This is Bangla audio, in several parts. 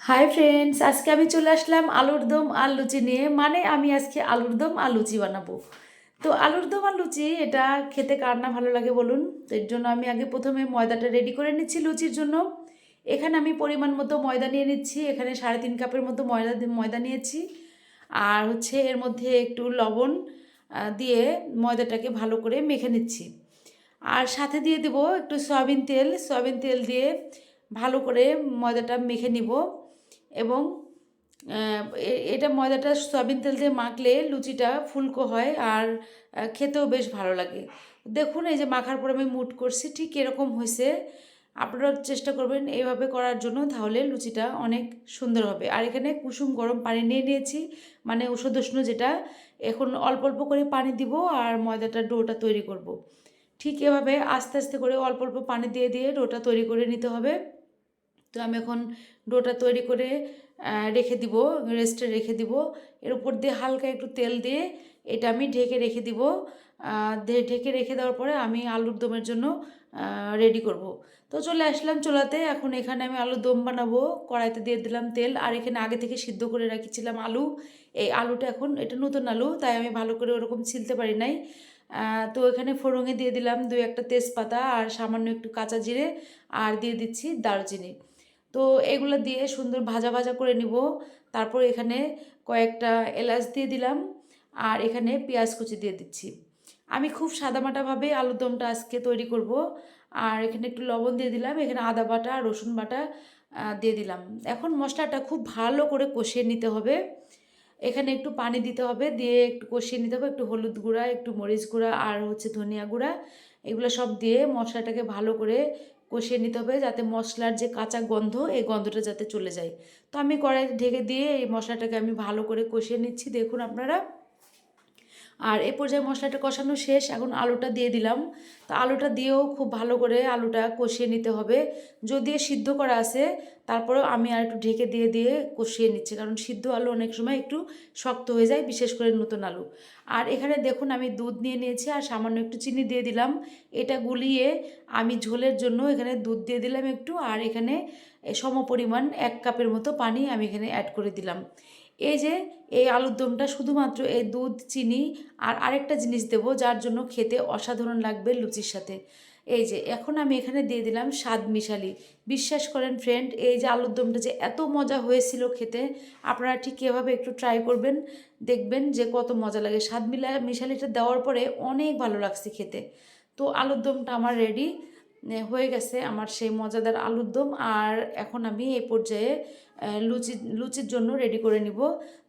হাই ফ্রেন্ডস আজকে আমি চলে আসলাম আলুর দম আর লুচি নিয়ে। মানে আমি আজকে আলুর দম আর লুচি বানাবো। তো আলুর দম আর লুচি, এটা খেতে কার না ভালো লাগে বলুন? তো এর জন্য আমি আগে প্রথমে ময়দাটা রেডি করে নিচ্ছি লুচির জন্য। এখানে আমি পরিমাণ মতো ময়দা নিয়ে নিচ্ছি। এখানে সাড়ে তিন কাপের মতো ময়দা ময়দা নিয়েছি। আর হচ্ছে এর মধ্যে একটু লবণ দিয়ে ময়দাটাকে ভালো করে মেখে নিচ্ছি। আর সাথে দিয়ে দেবো একটু সয়াবিন তেল। সয়াবিন তেল দিয়ে ভালো করে ময়দাটা মেখে নিব। এবং এটা ময়দাটা সয়াবিন তেল দিয়ে মাখলে লুচিটা ফুলকো হয় আর খেতেও বেশ ভালো লাগে। দেখুন, এই যে মাখার পর আমি মুট করছি, ঠিক এরকম হয়েছে আপনারা চেষ্টা করবেন এইভাবে করার জন্য, তাহলে লুচিটা অনেক সুন্দর হবে। আর এখানে কুসুম গরম পানি নিয়ে নিয়েছি মানে ওষুধ যেটা, এখন অল্প অল্প করে পানি দিব আর ময়দাটা ডোটা তৈরি করব। ঠিক এভাবে আস্তে আস্তে করে অল্প অল্প পানি দিয়ে দিয়ে ডোটা তৈরি করে নিতে হবে। তো আমি এখন ডোটা তৈরি করে রেখে দিব রেস্টে রেখে দিব। এর উপর দিয়ে হালকা একটু তেল দিয়ে এটা আমি ঢেকে রেখে দিব। ঢেকে রেখে দেওয়ার পরে আমি আলুর দমের জন্য রেডি করব। তো চলে আসলাম চুলাতে। এখন এখানে আমি আলুর দম বানাবো। কড়াইতে দিয়ে দিলাম তেল। আর এখানে আগে থেকে সিদ্ধ করে রাখিছিলাম আলু। এই আলুটা এখন, এটা নতুন আলু, তাই আমি ভালো করে ওরকম ছিলতে পারি নাই। তো এখানে ফোড়ঙে দিয়ে দিলাম দুই একটা তেজপাতা আর সামান্য একটু কাঁচা জিরে। আর দিয়ে দিচ্ছি দারুচিনি। তো এগুলো দিয়ে সুন্দর ভাজা ভাজা করে নিব। তারপর এখানে কয়েকটা এলাচ দিয়ে দিলাম আর এখানে পেঁয়াজ কুচি দিয়ে দিচ্ছি। আমি খুব সাদামাটাভাবে আলুর দমটা আজকে তৈরি করব। আর এখানে একটু লবণ দিয়ে দিলাম, এখানে আদা বাটা, রসুন বাটা দিয়ে দিলাম। এখন মশলাটা খুব ভালো করে কষিয়ে নিতে হবে। এখানে একটু পানি দিতে হবে, দিয়ে একটু কষিয়ে নিতে হবে, একটু হলুদ গুঁড়া, একটু মরিচ গুঁড়া আর হচ্ছে ধনিয়া গুঁড়া। এগুলো সব দিয়ে মশলাটাকে ভালো করে কষিয়ে নিতে হবে যাতে মশলার যে কাঁচা গন্ধ, এই গন্ধটা যাতে চলে যায়। তো আমি কড়াইতে ঢেকে দিয়ে এই মশলাটাকে আমি ভালো করে কষিয়ে নিচ্ছি। দেখুন আপনারা আর এ পর্যায়ে মশলাটা কষানো শেষ, এখন আলুটা দিয়ে দিলাম। তো আলুটা দিয়েও খুব ভালো করে আলুটা কষিয়ে নিতে হবে। যদি সিদ্ধ করা আছে, তারপরেও আমি আর একটু ঢেকে দিয়ে দিয়ে কষিয়ে নিচ্ছি, কারণ সিদ্ধ আলু অনেক সময় একটু শক্ত হয়ে যায়, বিশেষ করে নতুন আলু। আর এখানে দেখুন, আমি দুধ নিয়ে নিয়েছি আর সামান্য একটু চিনি দিয়ে দিলাম। এটা গুলিয়ে আমি ঝোলের জন্য এখানে দুধ দিয়ে দিলাম একটু, আর এখানে সম পরিমাণ এক কাপের মতো পানি আমি এখানে অ্যাড করে দিলাম। এই যে, এই আলুর দমটা শুধুমাত্র এই দুধ, চিনি আর আরেকটা জিনিস দেব যার জন্য খেতে অসাধারণ লাগবে লুচির সাথে। এই যে, এখন আমি এখানে দিয়ে দিলাম স্বাদ মিশালি। বিশ্বাস করেন ফ্রেন্ড এই যে আলুর দমটা যে এত মজা হয়েছিল খেতে, আপনারা ঠিক এভাবে একটু ট্রাই করবেন। দেখবেন যে কত মজা লাগে। স্বাদ মিলা, মিশালিটা দেওয়ার পরে অনেক ভালো লাগছে খেতে। তো আলুর দমটা আমার রেডি হয়ে গেছে আমার সেই মজাদার আলুর দম। আর এখন আমি এই পর্যায়ে লুচি, লুচির জন্য রেডি করে নিব।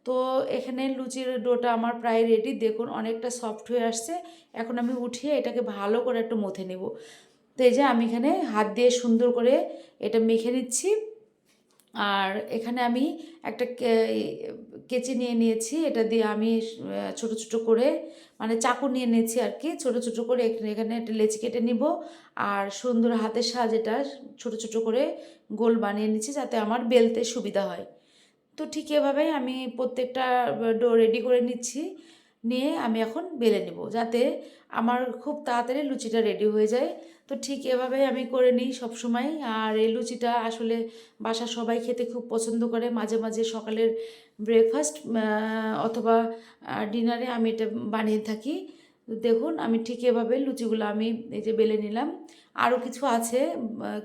তো এখানে লুচির ডোটা আমার প্রায় রেডি দেখুন অনেকটা সফট হয়ে আসছে। এখন আমি উঠিয়ে এটাকে ভালো করে একটু মথে নেব। তো এই যে আমি এখানে হাত দিয়ে সুন্দর করে এটা মেখে নিচ্ছি। আর এখানে আমি একটা কেচি নিয়ে নিয়েছি, এটা দিয়ে আমি ছোট ছোট করে মানে চাকু নিয়ে নিয়েছি আর কি, ছোট ছোট করে এখানে একটা লেচি কেটে নিব। আর সুন্দর হাতের সাহায্যে এটা ছোট ছোট করে গোল বানিয়ে নিচ্ছি যাতে আমার বেলতে সুবিধা হয়। তো ঠিক এভাবেই আমি প্রত্যেকটা ডো রেডি করে নিচ্ছি। নিয়ে আমি এখন বেলে নেব, যাতে আমার খুব তাড়াতাড়ি লুচিটা রেডি হয়ে যায়। তো ঠিক এভাবে আমি করে নিই সবসময়। আর এই লুচিটা আসলে বাসা সবাই খেতে খুব পছন্দ করে। মাঝে মাঝে সকালের ব্রেকফাস্ট অথবা ডিনারে আমি এটা বানিয়ে থাকি। তো দেখুন, আমি ঠিক এভাবে লুচিগুলো আমি এই যে বেলে নিলাম। আরও কিছু আছে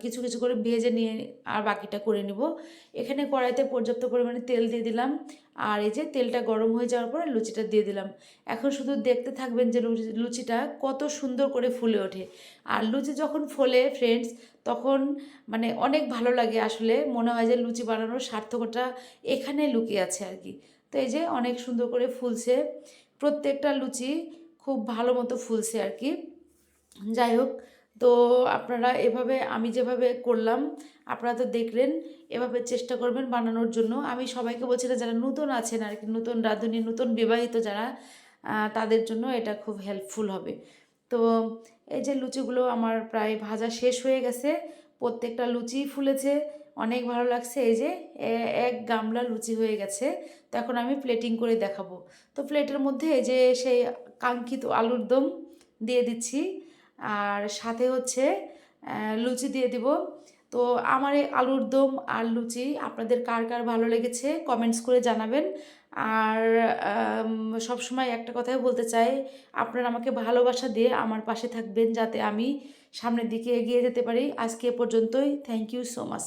কিছু কিছু করে ভেজে নিয়ে আর বাকিটা করে নিব। এখানে কড়াইতে পর্যাপ্ত পরিমাণে তেল দিয়ে দিলাম। আর এই যে তেলটা গরম হয়ে যাওয়ার পরে লুচিটা দিয়ে দিলাম। এখন শুধু দেখতে থাকবেন যে লুচি- লুচিটা কত সুন্দর করে ফুলে ওঠে। আর লুচি যখন ফোলে ফ্রেন্ডস তখন মানে অনেক ভালো লাগে আসলে। মনে হয় যে লুচি বানানোর সার্থকতা এখানে লুকিয়ে আছে আর কি। তো এই যে অনেক সুন্দর করে ফুলছে। প্রত্যেকটা লুচি খুব ভালো মতো ফুলছে আর কি। যাই হোক, তো আপনারা এভাবে আমি যেভাবে করলাম, আপনারা তো দেখলেন, এভাবে চেষ্টা করবেন বানানোর জন্য। আমি সবাইকে বলছি না, যারা নতুন আছেন আর কি, নতুন রাঁধুনি, নতুন বিবাহিত যারা তাদের জন্য এটা খুব হেল্পফুল হবে। তো এই যে লুচিগুলো আমার প্রায় ভাজা শেষ হয়ে গেছে, প্রত্যেকটা লুচি ফুলেছে, অনেক ভালো লাগছে। এই যে এক গামলা লুচি হয়ে গেছে, তো এখন আমি প্লেটিং করে দেখাবো। তো প্লেটের মধ্যে এই যে সেই কাঙ্ক্ষিত আলুর দম দিয়ে দিচ্ছি। আর সাথে হচ্ছে লুচি দিয়ে দিব। তো আমার এই আলুর দম আর লুচি আপনাদের কার কার ভালো লেগেছে কমেন্টস করে জানাবেন। আর সব সময় একটা কথাই বলতে চাই, আপনারা আমাকে ভালোবাসা দিয়ে আমার পাশে থাকবেন যাতে আমি সামনের দিকে এগিয়ে যেতে পারি। আজকে এ পর্যন্তই। Thank you so much